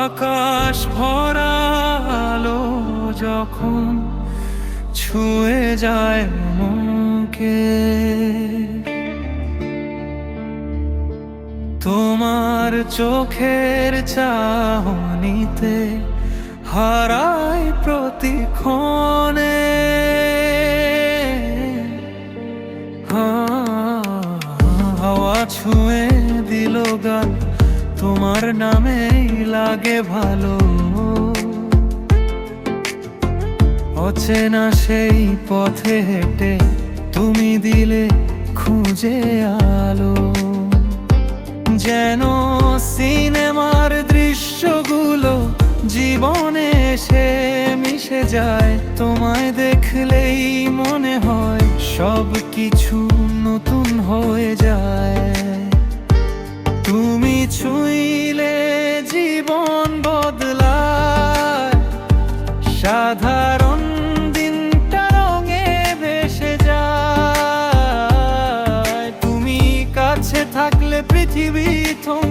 আকাশ ভরা আলো যখন ছুঁয়ে যায় মনকে তোমার চোখের চাহনিতে হারাই প্রতিক্ষণে। হাওয়া ছুঁয়ে দিল গান, তোমার নামেই লাগে ভালো। অচেনা সেই পথে হেঁটে তুমি দিলে খুঁজে আলো। যেন সিনেমার দৃশ্যগুলো জীবনে এসে মিশে যায়, তোমায় দেখলেই মনে হয় সব কিছু নতুন হয়ে যায়। তুমি ছুঁইলে ชีวิตของ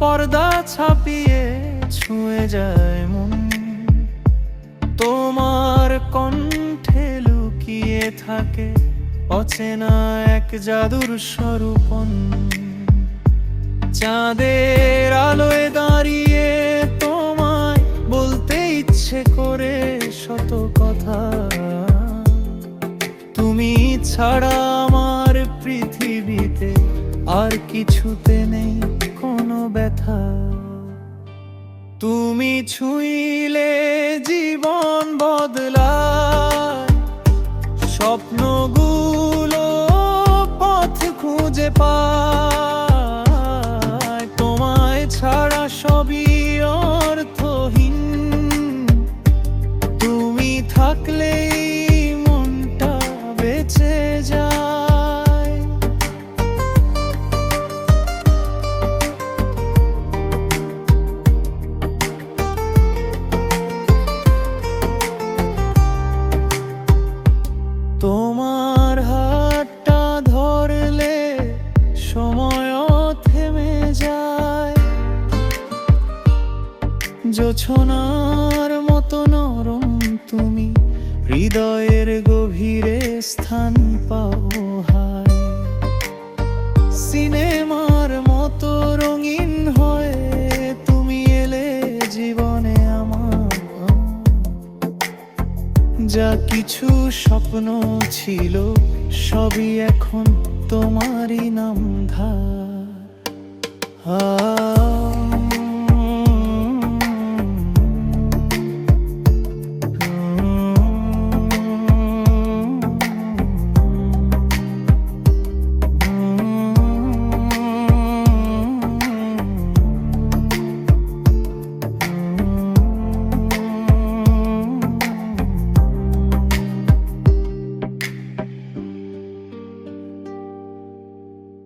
পর্দা ছাপিয়ে ছুঁয়ে যায় মন। তোমার কণ্ঠে লুকিয়ে থাকে অচেনা এক জাদুর স্বরূপন। চাঁদের আলোয় দাঁড়িয়ে তোমায় বলতে ইচ্ছে করে শত কথা। তুমি ছাড়া আমার পৃথিবীতে আর কিছুতে নেই। ব্যথা তুমি ছুঁইলে জীবন বদলায়। স্বপ্নগুলো পথ খুঁজে পায়। জোছনার মতো নরম তুমি। হৃদয়ের গভীরে স্থান পাও সিনেমার মতো রঙিন হয়ে তুমি এলে জীবনে আমার। যা কিছু স্বপ্ন ছিল সবই এখন তোমারই নাম ধার। আ